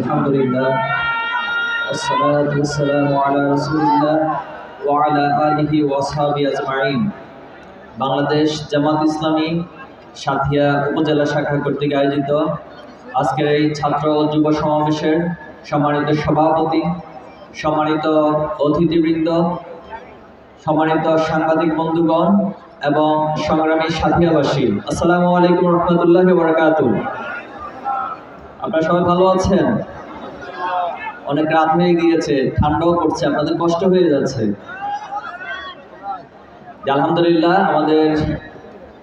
الحمد لله والصلاة والسلام على رسول الله وعلى آله وأصحابه أجمعين বাংলাদেশ জামাত ইসলামী সাথিয়া উপজেলা শাখা কর্তৃক আয়োজিত আজকের এই ছাত্র ও যুব সমাবেশের সম্মানিত সভাপতি সম্মানিত অতিথিবৃন্দ সম্মানিত সাংবাদিক বন্ধুগণ এবং সংগ্রামী সাথিয়াবাসী আসসালামু আলাইকুম রহমতুল্লাহ বরকাত আপনারা সবাই ভালো আছেন? অনেক রাত হয়ে গিয়েছে, ঠান্ডাও পড়ছে, আপনাদের কষ্ট হয়ে যাচ্ছে। আলহামদুলিল্লাহ, আমাদের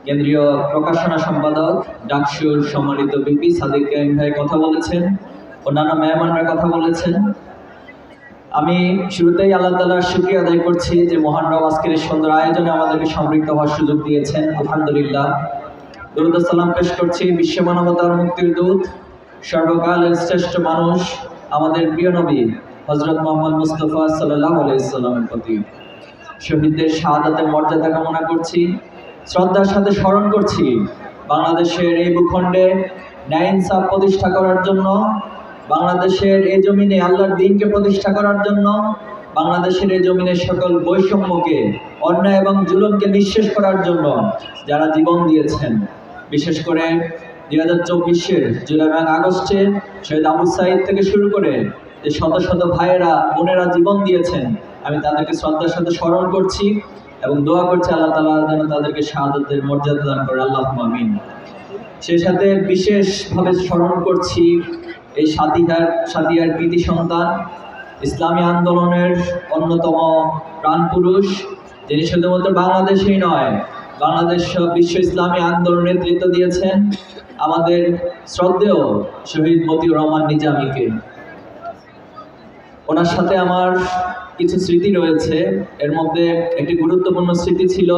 কেন্দ্রীয় প্রকাশনা সম্পাদক, ডাকসুর সম্মানিত বিপি সাদিক ভাই কথা বলেছেন, অন্যান্য মেহমানরা কথা বলেছেন। আমি শুরুতেই আল্লাহ তালার শুক্রিয়া আদায় করছি যে মহান রব আজকের সুন্দর আয়োজনে আমাদেরকে সম্পৃক্ত হওয়ার সুযোগ দিয়েছেন। আলহামদুলিল্লাহ। দরুদ সালাম পেশ করছি বিশ্ব মানবতার মুক্তির দূত সর্বকালের শ্রেষ্ঠ মানুষ আমাদের প্রিয় নবী হজরত মোহাম্মদ মুস্তফা সাল্লাহ প্রতি। শহীদদের শাহাদাতের মর্যাদা কামনা করছি, শ্রদ্ধার সাথে স্মরণ করছি, বাংলাদেশের এই ভূখণ্ডে ন্যায় ইনসাফ প্রতিষ্ঠা করার জন্য, বাংলাদেশের এই জমিনে আল্লাহর দিনকে প্রতিষ্ঠা করার জন্য, বাংলাদেশের এই জমিনের সকল বৈষম্যকে, অন্যায় এবং জুলুমকে নিঃশেষ করার জন্য যারা জীবন দিয়েছেন। বিশেষ করে দুই হাজার চব্বিশের জুলাই এবং আগস্টে শহীদ আবু সাইদ থেকে শুরু করে যে শত শত ভাইয়েরা, বোনেরা জীবন দিয়েছেন, আমি তাদেরকে শ্রদ্ধার সাথে স্মরণ করছি এবং দোয়া করছি আল্লাহ তালা যেন তাদেরকে শাহাদতের মর্যাদা দান করে। আল্লাহ আমিন। সেই সাথে বিশেষভাবে স্মরণ করছি এই সাথিহার সাথিহার কৃতি সন্তান, ইসলামী আন্দোলনের অন্যতম প্রাণপুরুষ যিনি শুধুমাত্র বাংলাদেশেই নয়, বাংলাদেশ বিশ্ব ইসলামী আন্দোলন নেতৃত্ব দিয়েছেন। আমাদের শ্রদ্ধেয় শহীদ মতিউর রহমান নিজামীকে। ওনার সাথে আমার কিছু স্মৃতি রয়েছে। এর মধ্যে একটি গুরুত্বপূর্ণ স্মৃতি ছিল,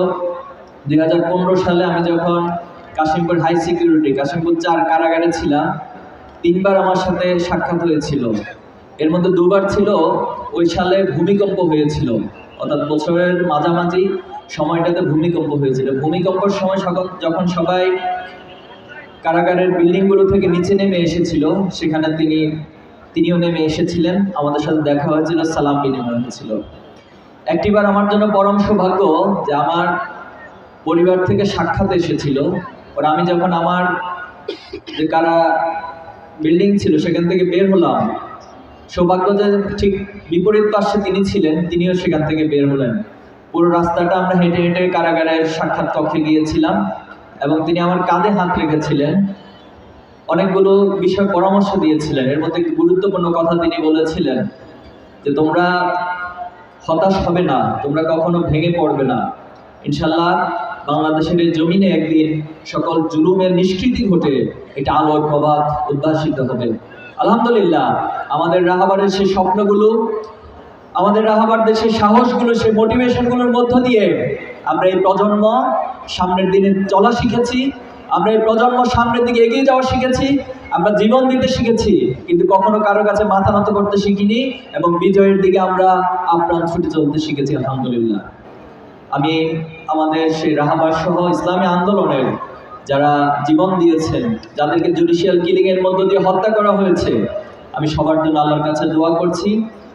দুই হাজার পনেরো সালে আমি যখন কাশিমপুর হাই সিকিউরিটি, কাশিমপুর চার কারাগারে ছিলাম, তিনবার আমার সাথে সাক্ষাৎ হয়েছিল। এর মধ্যে দুবার ছিল, ওই সালে ভূমিকম্প হয়েছিল। অর্থাৎ বছরের মাঝামাঝি সময়টাতে ভূমিকম্প হয়েছিল। ভূমিকম্পের সময় যখন সবাই কারাগারের বিল্ডিংগুলো থেকে নিচে নেমে এসেছিল। সেখানে তিনি, তিনিও নেমে এসেছিলেন। আমাদের সাথে দেখা হয়েছিল, সালাম বিনিময় হয়েছিল। একটিবার আমার জন্য পরম সৌভাগ্য যে আমার পরিবার থেকে সাক্ষাৎ এসেছিল। ওরা আমি যখন আমার যে কারা বিল্ডিং ছিল, সেখান থেকে বের হলাম। সৌভাগ্য যে ঠিক বিপরীত পাশে তিনি ছিলেন, তিনিও সেখান থেকে বের হলেন। পুরো রাস্তাটা আমরা হেঁটে হেঁটে কারাগারের সাক্ষাৎ কক্ষে গিয়েছিলাম। এবং তিনি আমার কাঁধে হাত রেখেছিলেন। অনেকগুলো বিষয় পরামর্শ দিয়েছিলেন। এর মধ্যে একটি গুরুত্বপূর্ণ কথা তিনি বলেছিলেন যে, তোমরা হতাশ হবে না, তোমরা কখনো ভেঙে পড়বে না। ইনশাল্লাহ বাংলাদেশের এই জমিনে একদিন সকল জুলুমের নিষ্কৃতি ঘটে, এটা আলোর প্রভাব উদ্ভাসিত হবে। আলহামদুলিল্লাহ, আমাদের রাহাবারের সেই স্বপ্নগুলো, আমাদের রাহাবার দেশের সাহসগুলো, সেই মোটিভেশনগুলোর মধ্য দিয়ে আমরা এই প্রজন্ম সামনের দিনে চলা শিখেছি। আমরা এই প্রজন্ম সামনের দিকে এগিয়ে যাওয়া শিখেছি। আমরা জীবন দিতে শিখেছি, কিন্তু কখনো কারও কাছে মাথা নত করতে শিখিনি এবং বিজয়ের দিকে আমরা আপ্রাণ ছুটে চলতে শিখেছি, আলহামদুলিল্লাহ। আমি আমাদের সেই রাহাবার সহ ইসলামী আন্দোলনের যারা জীবন দিয়েছেন, যাদেরকে জুডিশিয়াল কিলিং এর মধ্য দিয়ে হত্যা করা হয়েছে, আমি সবার জন্য আল্লাহর কাছে দোয়া করছি।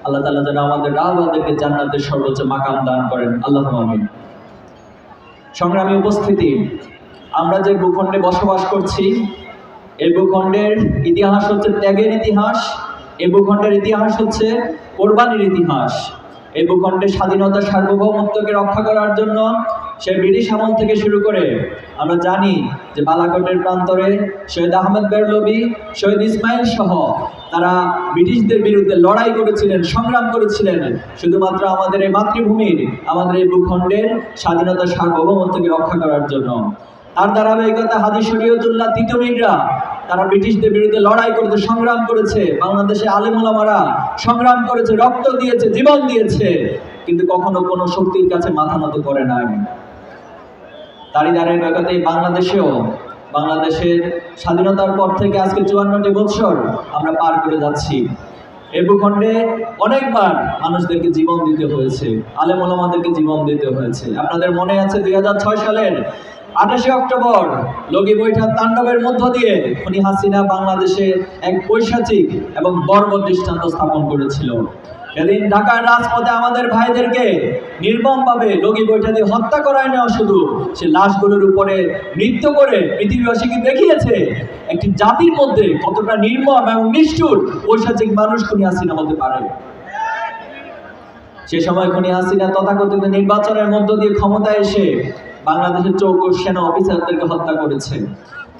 আল্লাহ তালা যেন আমাদের রাহবাদেরকে জান্নাতের সর্বোচ্চ মাকাম দান করেন। আল্লাহ আমিন। সংগ্রামী উপস্থিতি, আমরা যে ভূখণ্ডে বসবাস করছি এই ভূখণ্ডের ইতিহাস হচ্ছে ত্যাগের ইতিহাস এই ভূখণ্ডের ইতিহাস হচ্ছে কোরবানির ইতিহাস। এই ভূখণ্ডের স্বাধীনতা সার্বভৌমত্বকে রক্ষা করার জন্য সে ব্রিটিশ আমল থেকে শুরু করে, আমরা জানি যে বালাকোটের প্রান্তরে শহীদ আহমেদ বেরলবি, শহীদ ইসমাইল সহ তারা ব্রিটিশদের বিরুদ্ধে লড়াই করেছিলেন, সংগ্রাম করেছিলেন। শুধুমাত্র আমাদের এই মাতৃভূমির, আমাদের এই ভূখণ্ডের স্বাধীনতা সার্বভৌমত্বকে রক্ষা করার জন্য। তার ধারাবাহিকতা হাজি শরীয়তুল্লাহ তিতুমিররা তারা ব্রিটিশদের বিরুদ্ধে লড়াই করেছে, সংগ্রাম করেছে, বাংলাদেশে আলিমুলামারা সংগ্রাম করেছে, রক্ত দিয়েছে, জীবন দিয়েছে, কিন্তু কখনো কোনো শক্তির কাছে মাথা নত করে নাই। তারই ধারাবাহিকতা এই বাংলাদেশেও। বাংলাদেশের স্বাধীনতার পর থেকে আজকে চুয়ান্নটি বৎসর আমরা পার করে যাচ্ছি। এই ভূখণ্ডে অনেকবার মানুষদেরকে জীবন দিতে হয়েছে, আলেম ওলামাদেরকে জীবন দিতে হয়েছে। আপনাদের মনে আছে দুই হাজার ছয় সালের আঠাশে অক্টোবর লগি বৈঠার তাণ্ডবের মধ্য দিয়ে খুনি হাসিনা বাংলাদেশে এক পৈশাচিক এবং বর্বর দৃষ্টান্ত স্থাপন করেছিল। সেদিন ঢাকার রাজপথে আমাদের ভাইদেরকে নির্মমভাবে লগি বৈঠা দিয়ে হত্যা করায় নেওয়া শুধু, সে লাশগুলোর উপরে নৃত্য করে পৃথিবীবাসীকে দেখিয়েছে একটি জাতির মধ্যে কতটা নির্মম এবং নিষ্ঠুর পৈশাচিক মানুষ খুনি হাসিনা হতে পারে। সে সময় খুনি হাসিনা তথাকথিত নির্বাচনের মধ্য দিয়ে ক্ষমতায় এসে বাংলাদেশের চৌকস সেনা অফিসারদেরকে হত্যা করেছে।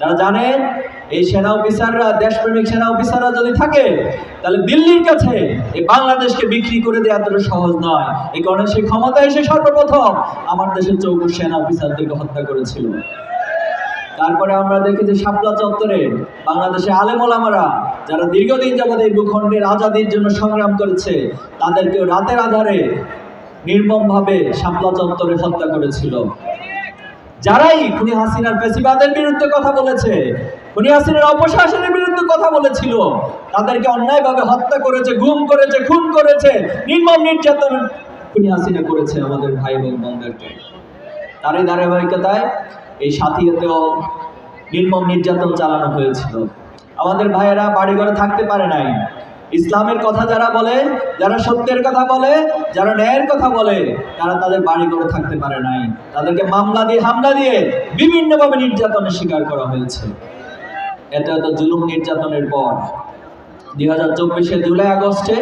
তারা জানেন, এই সেনা অফিসাররা দেশপ্রেমিক সেনা অফিসাররা যদি থাকে, তাহলে দিল্লির কাছে এই বাংলাদেশকে বিক্রি করে দেওয়া এতটা সহজ নয়। এই কারণে সে ক্ষমতায় এসে সর্বপ্রথম আমার দেশের চৌকস সেনা অফিসারদেরকে হত্যা করেছিল। তারপরে আমরা দেখি যে শাপলা চত্বরে বাংলাদেশে আলেমোলামারা যারা দীর্ঘদিন যাবত এই ভূখণ্ডের আজাদির জন্য সংগ্রাম করেছে, তাদেরকেও রাতের আধারে নির্মমভাবে শাপলা চত্বরে হত্যা করেছিল। যারাই খুনি হাসিনার ফেসিবাদের বিরুদ্ধে কথা বলেছে, খুনি হাসিনার অপশাসনের বিরুদ্ধে কথা বলেছিল, তাদেরকে অন্যায়ভাবে হত্যা করেছে, গুম করেছে, খুন করেছে, নির্মম নির্যাতন খুনি হাসিনা করেছে আমাদের ভাই এবং বোনদেরকে তারই ধারাবাহিকতায় এই সাথীতেও নির্মম নির্যাতন চালানো হয়েছিল। আমাদের ভাইয়েরা বাড়িঘরে থাকতে পারে নাই। ইসলামের কথা যারা বলে, যারা সত্যের কথা বলে, যারা ন্যায়ের কথা বলে, তারা তাদের বাড়ি করে থাকতে পারে নাই। তাদেরকে মামলা দিয়ে হামলা দিয়ে বিভিন্নভাবে নির্যাতনের শিকার করা হয়েছে। এত এত জুলুম নির্যাতনের পর। দুই হাজার চব্বিশে জুলাই আগস্টে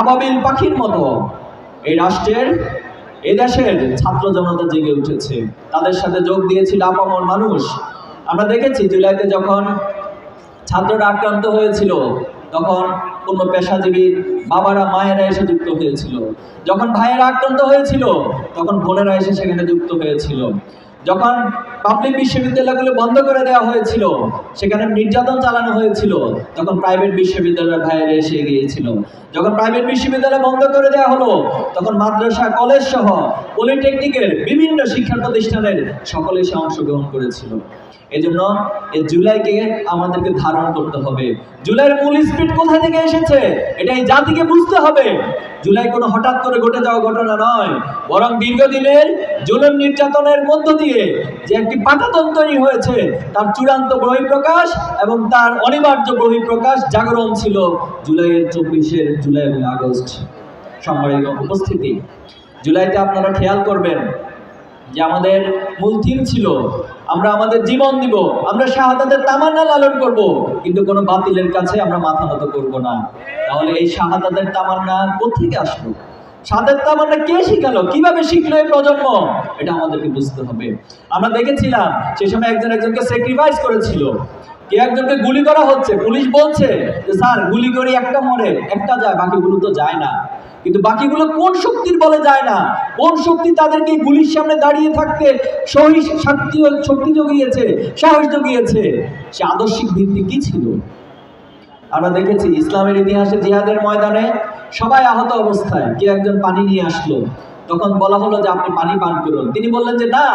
আবাবিল পাখির মতো এই রাষ্ট্রের, এই দেশের ছাত্র জনতা জেগে উঠেছে। তাদের সাথে যোগ দিয়েছিল আপামর মানুষ। আমরা দেখেছি জুলাইতে যখন ছাত্ররা আক্রান্ত হয়েছিল, তখন কোনো পেশাজীবী বাবারা, মায়েরা এসে যুক্ত হয়েছিল। যখন ভাইয়েরা আক্রান্ত হয়েছিল, তখন বোনেরা এসে সেখানে যুক্ত হয়েছিল। যখন পাবলিক বিশ্ববিদ্যালয়গুলো বন্ধ করে দেওয়া হয়েছিল, সেখানে নির্যাতন চালানো হয়েছিল, তখন প্রাইভেট বিশ্ববিদ্যালয়ের ভাইয়েরা এসে গিয়েছিল। যখন প্রাইভেট বিশ্ববিদ্যালয় বন্ধ করে দেওয়া হলো, তখন মাদ্রাসা কলেজ সহ পলিটেকনিকের বিভিন্ন শিক্ষা প্রতিষ্ঠানের সকলে সে অংশগ্রহণ করেছিল। এজন্য এই জুলাইকে আমাদেরকে ধারণ করতে হবে। জুলাইয়ের মূল স্পিড কোথা থেকে এসেছে? এটা এই জাতিকে বুঝতে হবে। জুলাই কোনো হঠাৎ করে ঘটে যাওয়া ঘটনা নয়। বরং দীর্ঘদিনের জুলুম নির্যাতনের মধ্য দিয়ে যে একটি পাঠাতন তৈরি হয়েছে, তার চূড়ান্ত বহিঃপ্রকাশ এবং তার অনিবার্য বহিঃপ্রকাশ জাগরণ ছিল জুলাইয়ের চব্বিশের জুলাই এবং আগস্ট সামরিক উপস্থিতি। জুলাইতে আপনারা খেয়াল করবেন যে আমাদের মূল থিম ছিল, আমরা আমাদের জীবন দিব, আমরা শাহাদাতের তামান্না লালন করব, কিন্তু কোনো বাতিলের কাছে আমরা মাথা মতো করব না। তাহলে এই শাহাদাতের তামান্না কোথেকে আসলো? সাদের তামান্না কে শিখালো? কীভাবে শিখলো এই প্রজন্ম? এটা আমাদেরকে বুঝতে হবে। আমরা দেখেছিলাম, সে সময় একজন একজনকে স্যাক্রিফাইস করেছিল। কে একজনকে গুলি করা হচ্ছে, পুলিশ বলছে যে, স্যার, গুলি করে একটা মরে, একটা যায়, বাকিগুলো তো যায় না। কিন্তু বাকিগুলো কোন শক্তির বলে যায় না? কোন শক্তি তাদেরকে গুলির সামনে দাঁড়িয়ে থাকতে সহি শক্তি শক্তি জগিয়েছে, সাহস জগিয়েছে? সে আদর্শিক ভিত্তি কি ছিল? আমরা দেখেছি ইসলামের ইতিহাসে জিহাদের ময়দানে সবাই আহত অবস্থায় কে একজন পানি নিয়ে আসলো। তখন বলা হলো যে, আপনি পানি পান করুন। তিনি বললেন যে, না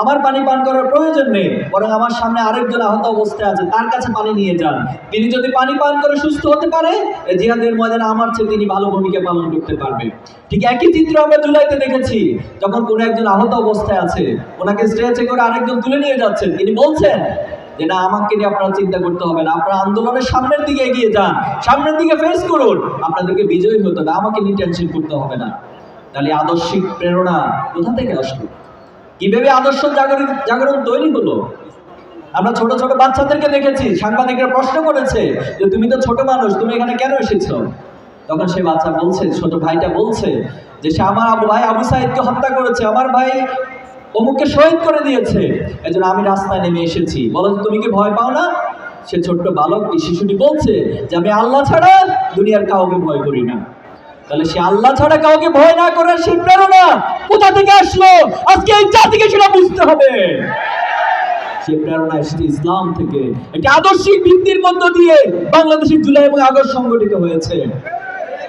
আমার পানি পান করার প্রয়োজন নেই, বরং আমার সামনে আরেকজন আহত অবস্থায় আছে, তার কাছে পানি নিয়ে যান। তিনি যদি পানি পান করে সুস্থ হতে পারে জিহাদের ময়দানে আমার চেয়ে তিনি ভালো ভূমিকা পালন করতে পারবে। ঠিক একই চিত্র আমরা জুলাইতে দেখেছি, যখন কোনো একজন আহত অবস্থায় আছে, ওনাকে স্ট্রেচে করে আরেকজন তুলে নিয়ে যাচ্ছেন। তিনি বলছেন যে, না, আমাকে নিয়ে আপনারা চিন্তা করতে হবে না, আপনারা আন্দোলনের সামনের দিকে এগিয়ে যান, সামনের দিকে ফেস করুন, আপনাদেরকে বিজয়ী হতে হবে, আমাকে নিয়ে টেনশন করতে হবে না। তাহলে আদর্শিক প্রেরণা কোথা থেকে আসলো? কীভাবে আদর্শ জাগরণ জাগরণ তৈরি হলো? আমরা ছোট ছোট বাচ্চাদেরকে দেখেছি, সাংবাদিকরা প্রশ্ন করেছে যে, তুমি তো ছোট মানুষ, তুমি এখানে কেন এসেছ? তখন সে বাচ্চা বলছে, ছোট ভাইটা বলছে যে, সে আমার আবু ভাই আবু সাইদকে হত্যা করেছে, আমার ভাই অমুককে শহীদ করে দিয়েছে। এজন্য আমি রাস্তায় নেমে এসেছি। বলো তুমি কি ভয় পাও না? সে ছোট্ট বালক, এই শিশুটি বলছে যে, আমি আল্লাহ ছাড়া দুনিয়ার কাউকে ভয় করি না। তাহলে সে আল্লাহ ছাড়া কাউকে ভয় না করার সেই প্রেরণা কোথা থেকে আসলো? আজকে এই জাতিকে সেটা বুঝতে হবে। সে প্রেরণা এসেছে ইসলাম থেকে। একটি আদর্শিক ভিত্তির মধ্য দিয়ে বাংলাদেশের জুলাই এবং আগস্ট সংগঠিত হয়েছে।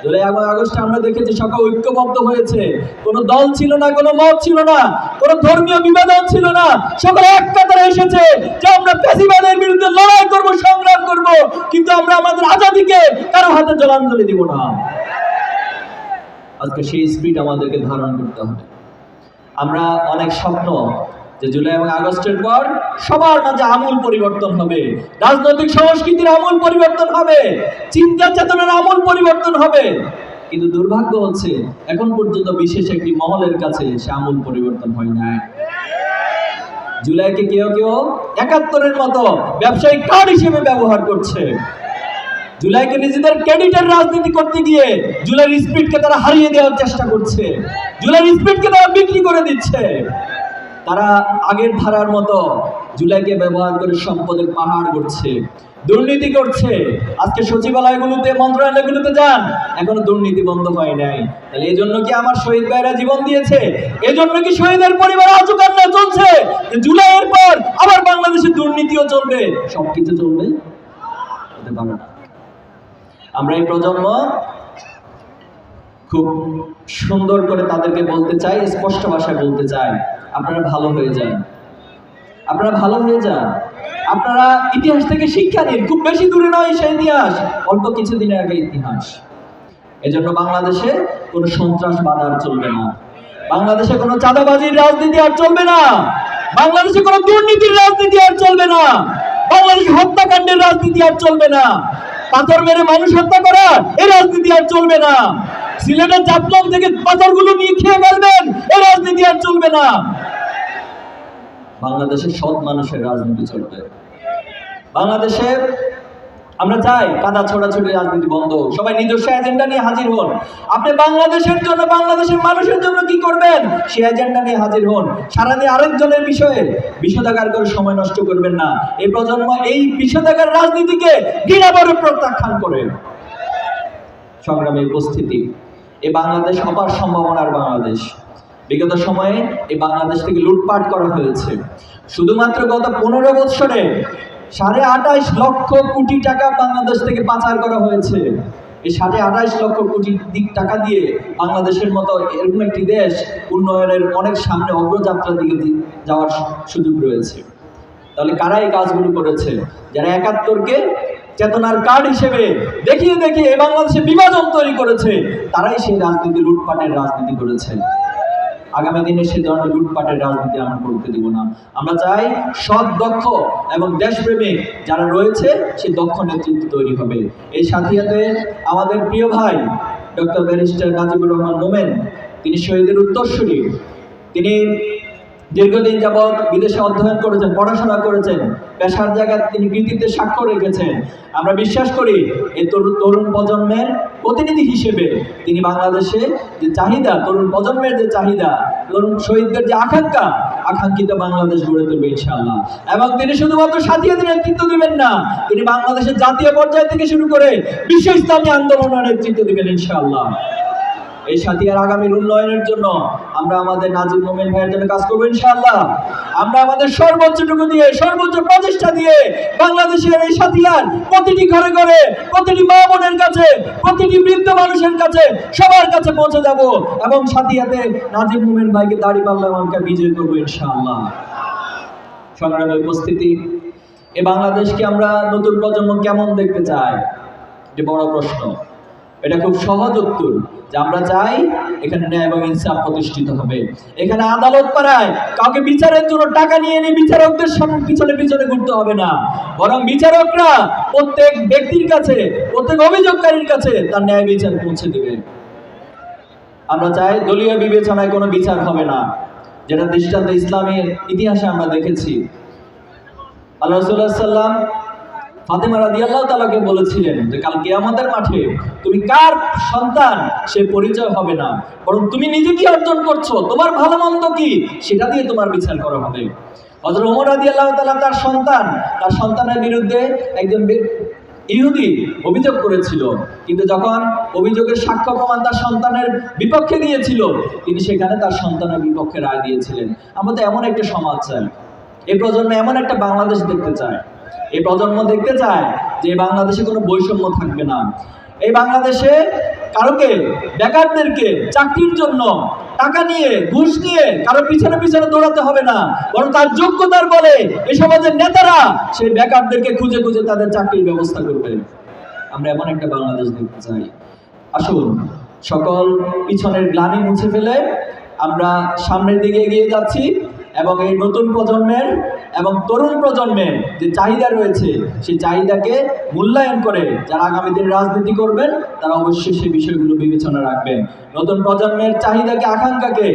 জুলাই এবং আগস্টে আমরা দেখেছি সকল ঐক্যবদ্ধ হয়েছে। কোনো দল ছিল না, কোনো মত ছিল না, কোনো ধর্মীয় বিভাজন ছিল না। সকলে এক কাতারে এসেছে যে আমরা ফ্যাসিবাদের বিরুদ্ধে লড়াই করব, সংগ্রাম করব, কিন্তু আমরা আমাদের আজাদিকে কারও হাতে জলাঞ্জলি দিব না। আজকে সেই স্পিড আমাদেরকে ধারণ করতে হবে। আমরা অনেক স্বপ্ন যে জুলাই এবং আগস্টের পর সবার মাঝে আমূল পরিবর্তন হবে। রাজনৈতিক সংস্কৃতির আমূল পরিবর্তন হবে। চিন্তা চেতনার আমূল পরিবর্তন হবে। কিন্তু দুর্ভাগ্য হচ্ছে, এখন পর্যন্ত বিশেষ একটি মহলের কাছে সে আমূল পরিবর্তন হয় নাই। জুলাইকে কেউ কেউ একাত্তরের মতো ব্যবসায়িক কার্ড হিসেবে ব্যবহার করছে। জুলাইকে নিজেদের ক্রেডিটের রাজনীতি করতে গিয়ে জুলাইয়ের স্পিডকে তারা হারিয়ে দেওয়ার চেষ্টা করছে। জুলাইয়ের স্পিডকে তারা বিক্রি করে দিচ্ছে। তারা আগের ধারার মতো জুলাইকে ব্যবহার করে সম্পদের পাহাড় করছে দুর্নীতি করছে। আজকে সচিবালয়গুলোতে, মন্ত্রণালয়গুলোতে যান, এখনও দুর্নীতি বন্ধ হয় নাই। তাহলে এই জন্য কি আমার শহীদ ভাইরা জীবন দিয়েছে? এই জন্য কি শহীদের পরিবার আজও কান্না চলছে? জুলাইয়ের পর আবার বাংলাদেশে দুর্নীতিও চলবে, সবকিছু চলবে। আমরা এই প্রজন্ম খুব সুন্দর করে তাদেরকে বলতে চাই, স্পষ্ট ভাষায় বলতে চাই, আপনারা ভালো হয়ে যান। আপনারা ভালো হয়ে যান। আপনারা ইতিহাস থেকে শিক্ষা নিন, খুব বেশি দূরে নয় সে ইতিহাস, অল্প কিছুদিনের আগে ইতিহাস। এজন্য বাংলাদেশে কোনো সন্ত্রাসবাদ আর চলবে না। বাংলাদেশে কোনো চাঁদাবাজির রাজনীতি আর চলবে না। বাংলাদেশে কোনো দুর্নীতির রাজনীতি আর চলবে না। বাংলাদেশে হত্যাকাণ্ডের রাজনীতি আর চলবে না। পাথর মেরে মানুষ হত্যা করা এই রাজনীতি আর চলবে না। সিলেটের চাপলাম থেকে পাথরগুলো নিয়ে খেয়ে ফেলবেন এই রাজনীতি আর চলবে না। বাংলাদেশের সব মানুষের রাজনীতি চলবে। বাংলাদেশে আমরা চাই কাদা ছোড়াছুটি রাজনীতি বন্ধ সবাই নিজস্ব এজেন্ডা নিয়ে হাজির হন। আপনি বাংলাদেশের জন্য, বাংলাদেশের মানুষের জন্য কি করবেন? সে এজেন্ডা নিয়ে হাজির হন। সারাদিন আরেকজনের বিষয়ে বিষোদাগার করে সময় নষ্ট করবেন না। এই প্রজন্ম এই বিষোদাগার রাজনীতিকে ঘৃণাবরে প্রত্যাখ্যান করে। সংগ্রামে উপস্থিতি। এই বাংলাদেশ অপার সম্ভাবনার বাংলাদেশ। বিগত সময়ে এই বাংলাদেশ থেকে লুটপাট করা হয়েছে। শুধুমাত্র গত পনেরো বৎসরে সাড়ে আঠাইশ লক্ষ কোটি টাকা বাংলাদেশ থেকে পাচার করা হয়েছে। এই সাড়ে আঠাইশ লক্ষ কোটি দিক টাকা দিয়ে বাংলাদেশের মতো এরকম একটি দেশ উন্নয়নের অনেক সামনে অগ্রযাত্রার দিকে যাওয়ার সুযোগ রয়েছে। তাহলে কারা এই কাজগুলো করেছে? যারা একাত্তরকে চেতনার কার্ড হিসেবে দেখিয়ে দেখিয়ে বাংলাদেশে বিভাজন তৈরি করেছে, তারাই সেই রাজনীতি, লুটপাটের রাজনীতি করেছে। আগামী দিনে সে ধরনের লুটপাটের রাজনীতি আমরা করতে দিব না। আমরা চাই সৎ, দক্ষ এবং দেশপ্রেমিক যারা রয়েছে, সে দক্ষ নেতৃত্ব তৈরি হবে। এই সাথিয়াতে আমাদের প্রিয় ভাই, ডক্টর ব্যারিস্টার নাজিবুর রহমান মোমেন, তিনি শহীদের উত্তরসূরি। তিনি দীর্ঘদিন যাবৎ বিদেশে অধ্যয়ন করেছেন, পড়াশোনা করেছেন, পেশার জায়গায় তিনি কৃতিত্বের স্বাক্ষর রেখেছেন। আমরা বিশ্বাস করি এই তরুণ প্রজন্মের প্রতিনিধি হিসেবে তিনি বাংলাদেশে যে চাহিদা, তরুণ প্রজন্মের যে চাহিদা, তরুণ শহীদদের যে আকাঙ্ক্ষা, আকাঙ্ক্ষিত বাংলাদেশ গড়ে তুলবে ইনশাআল্লাহ। এবং তিনি শুধুমাত্র সাথীদের নেতৃত্ব দিবেন না, তিনি বাংলাদেশের জাতীয় পর্যায় থেকে শুরু করে বিশ্ব ইসলামী আন্দোলনের নেতৃত্ব দিবেন ইনশাআল্লাহ। এই সাথিয়ার আগামীর উন্নয়নের জন্য আমরা আমাদের নাজিব মোমেন ভাইয়ের জন্য কাজ করব ইনশাআল্লাহ। আমরা আমাদের সর্বোচ্চটুকু দিয়ে, সর্বোচ্চ প্রচেষ্টা দিয়ে বাংলাদেশের এই সাথিয়ার প্রতিটি ঘরে ঘরে, প্রতিটি মা বোনের কাছে, প্রতিটি বৃদ্ধ মানুষের কাছে সবার কাছে পৌঁছে যাব এবং সাথিয়াতে নাজিব মোমেন ভাইকে দাড়ি পাল্লা আমাকে বিজয় করব ইনশাআল্লাহ। সংগ্রামে উপস্থিতি, এ বাংলাদেশকে আমরা নতুন প্রজন্ম কেমন দেখতে চাই এটি বড় প্রশ্ন। এটা খুব সহজ উত্তর যে আমরা চাই এখানে ন্যায় এবং ইনসাফ প্রতিষ্ঠিত হবে। এখানে আদালত পাড়ায় কাউকে বিচারের জন্য টাকা নিয়ে এনে বিচারকদের সামনে পিছনে পিছনে ঘুরতে হবে না। বরং বিচারকরা প্রত্যেক ব্যক্তির কাছে, প্রত্যেক অভিযোগকারীর কাছে তার ন্যায় বিচার পৌঁছে দেবে। আমরা চাই দলীয় বিবেচনায় কোনো বিচার হবে না, যেটা দৃষ্টান্ত ইসলামের ইতিহাসে আমরা দেখেছি। আল্লাহ সাল্লাম ফাতেমা রাদি আল্লাহ তালাকে বলেছিলেন যে, কাল কেয়ামতের মাঠে তুমি কার সন্তান সে পরিচয় হবে না? বরং তুমি নিজে কি অর্জন করছ। তোমার ভালো মন্দ কি? সেটা দিয়ে তোমার বিচার করা হবে। হজরত ওমর রাদি আল্লাহ তালা তার সন্তান, তার সন্তানের বিরুদ্ধে একজন ইহুদি অভিযোগ করেছিল। কিন্তু যখন অভিযোগের সাক্ষ্য প্রমাণ তার সন্তানের বিপক্ষে দিয়েছিল তিনি সেখানে তার সন্তানের বিপক্ষে রায় দিয়েছিলেন। আমাদের এমন একটা সমাজ চাই। এই প্রজন্ম এমন একটা বাংলাদেশ দেখতে চায় এই প্রজন্ম দেখতে চায় যে বাংলাদেশে কোনো বৈষম্য থাকবে না। এই বাংলাদেশে কারোকে, বেকারদেরকে চাকরির জন্য টাকা নিয়ে, ঘুষ নিয়ে কারও পিছনে পিছনে দৌড়াতে হবে না। বরং তার যোগ্যতার বলে এই সমাজের নেতারা সেই বেকারদেরকে খুঁজে খুঁজে তাদের চাকরির ব্যবস্থা করবে। আমরা এমন একটা বাংলাদেশ দেখতে চাই। আসুন, সকল পিছনের গ্লানি মুছে ফেলে আমরা সামনের দিকে এগিয়ে যাচ্ছি এবং এই নতুন প্রজন্মের এবং তরুণ প্রজন্মের যে চাহিদা রয়েছে, সেই চাহিদাকে মূল্যায়ন করে যারা আগামী দিন রাজনীতি করবেন, তারা অবশ্যই সেই বিষয়গুলো বিবেচনা রাখবেন। নতুন প্রজন্মের চাহিদাকে, আকাঙ্ক্ষাকে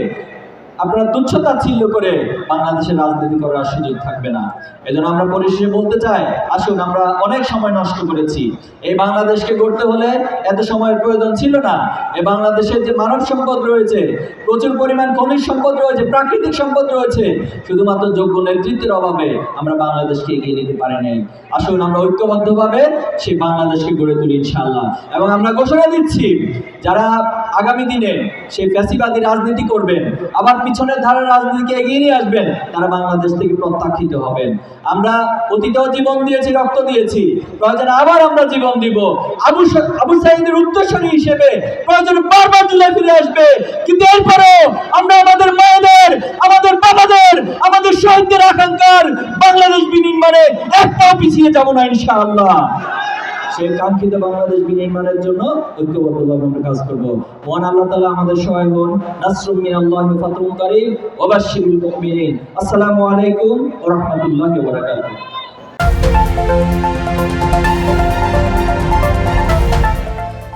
আপনারা তুচ্ছতা ছিল করে বাংলাদেশের রাজনীতি করার সুযোগ থাকবে না। এজন্য আমরা পরিশেষে বলতে চাই, আসুন আমরা অনেক সময় নষ্ট করেছি। এই বাংলাদেশকে গড়তে হলে এত সময়ের প্রয়োজন ছিল না। এই বাংলাদেশের যে মানব সম্পদ রয়েছে, প্রচুর পরিমাণ খনিজ সম্পদ রয়েছে, প্রাকৃতিক সম্পদ রয়েছে, শুধুমাত্র যোগ্য নেতৃত্বের অভাবে আমরা বাংলাদেশকে এগিয়ে নিতে পারি নাই। আসুন আমরা ঐক্যবদ্ধভাবে সেই বাংলাদেশকে গড়ে তুলি ইনশাল্লাহ এবং আমরা ঘোষণা দিচ্ছি, যারা আগামী দিনে সেই ফ্যাসিবাদী রাজনীতি করবেন, আবার পিছনের ধারার রাজনীতিকে এগিয়ে নিয়ে আসবেন, তারা বাংলাদেশ থেকে প্রত্যাখ্যিত হবেন। আমরা অতীতেও জীবন দিয়েছি, রক্ত দিয়েছি, প্রয়োজনে আবার আমরা জীবন দিব। আবু আবু সাইদের উত্তরসূরি হিসেবে প্রয়োজনে বারবার জুলাই ফিরে আসবে। কিন্তু এরপরেও আমরা আমাদের মায়েদের, আমাদের বাবাদের, আমাদের শহীদদের আকাঙ্ক্ষার বাংলাদেশ বিনির্মাণে একটাও পিছিয়ে যাব না, ইনশাআল্লাহ। সেই কাঙ্ক্ষিত বাংলাদেশ বিনির্মাণের জন্য ঐক্যবদ্ধভাবে আমরা কাজ করব। মহান আল্লাহ তালা আমাদের সহায় হন। নাসরুম মিন আল্লাহ ফাতরুম করিম ওবাশিরুল মুমিনিন। আসসালামু আলাইকুম ওয়া রাহমাতুল্লাহি ওয়া